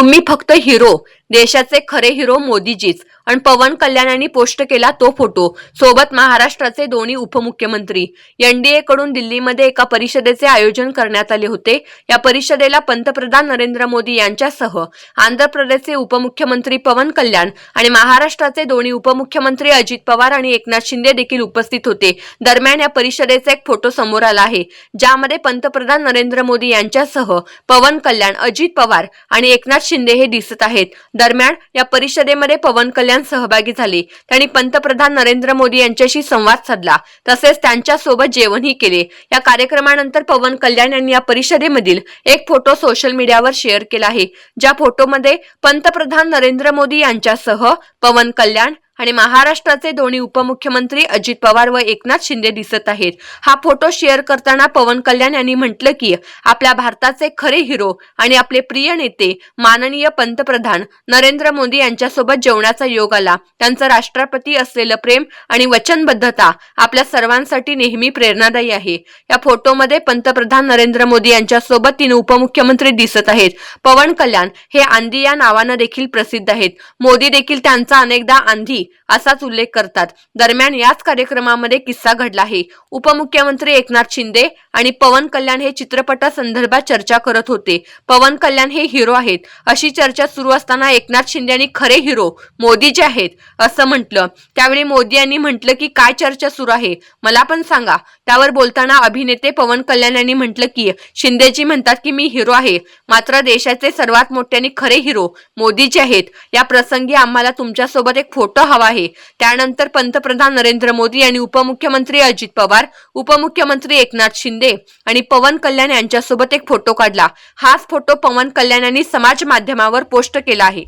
तुम्ही फक्त हिरो. देशाचे खरे हिरो मोदीजीच. आणि पवन कल्याण यांनी पोस्ट केला तो फोटो. सोबत महाराष्ट्राचे दोन्ही उपमुख्यमंत्री. एनडीए कडून दिल्लीमध्ये एका परिषदेचे आयोजन करण्यात आले होते. या परिषदेला पंतप्रधान नरेंद्र मोदी यांच्यासह आंध्र प्रदेशचे उपमुख्यमंत्री पवन कल्याण आणि महाराष्ट्राचे दोन्ही उपमुख्यमंत्री अजित पवार आणि एकनाथ शिंदे देखील उपस्थित होते. दरम्यान या परिषदेचा एक फोटो समोर आला आहे. ज्यामध्ये पंतप्रधान नरेंद्र मोदी यांच्यासह पवन कल्याण अजित पवार आणि एकनाथ शिंदे हे दिसत आहेत. दरम्यान या परिषदेमध्ये पवन कल्याण सहभागी झाले. त्यांनी पंतप्रधान नरेंद्र मोदी यांच्याशी संवाद साधला. तसेच त्यांच्यासोबत जेवणही केले. या कार्यक्रमानंतर पवन कल्याण यांनी या परिषदेमधील एक फोटो सोशल मीडियावर शेअर केला आहे. ज्या फोटोमध्ये पंतप्रधान नरेंद्र मोदी यांच्यासह पवन कल्याण आणि महाराष्ट्राचे दोन्ही उपमुख्यमंत्री अजित पवार व एकनाथ शिंदे दिसत आहेत. हा फोटो शेअर करताना पवन कल्याण यांनी म्हटलं की आपल्या भारताचे खरे हिरो आणि आपले प्रिय नेते माननीय पंतप्रधान नरेंद्र मोदी यांच्यासोबत जेवणाचा योग आला. त्यांचं राष्ट्रपती असलेलं प्रेम आणि वचनबद्धता आपल्या सर्वांसाठी नेहमी प्रेरणादायी आहे. या फोटोमध्ये पंतप्रधान नरेंद्र मोदी यांच्यासोबत तीन उपमुख्यमंत्री दिसत आहेत. पवन कल्याण हे आंधी या नावानं देखील प्रसिद्ध आहेत. मोदी देखील त्यांचा अनेकदा आंधी असाच उल्लेख करतात. दरम्यान याच कार्यक्रमामध्ये किस्सा घडला आहे. उपमुख्यमंत्री एकनाथ शिंदे आणि पवन कल्याण हे चित्रपटासंदर्भात चर्चा करत होते. पवन कल्याण हे हिरो आहेत. अशी चर्चा सुरू असताना एकनाथ शिंदे यांनी खरे हिरो मोदी जे आहेत असं म्हटलं. त्यावेळी मोदी यांनी म्हटलं की काय चर्चा सुरू आहे? मला पण सांगा. त्यावर बोलताना अभिनेते पवन कल्याण यांनी म्हटलं की शिंदेजी म्हणतात की मी हिरो आहे. मात्र देशाचे सर्वात मोठे आणि खरे हिरो मोदी जे आहेत. या प्रसंगी आम्हाला तुमच्यासोबत एक फोटो हवा आहे. त्यानंतर पंतप्रधान नरेंद्र मोदी आणि उपमुख्यमंत्री अजित पवार उपमुख्यमंत्री एकनाथ शिंदे आणि पवन कल्याण यांच्यासोबत एक फोटो काढला. हाच फोटो पवन कल्याण यांनी समाज माध्यमावर पोस्ट केला आहे.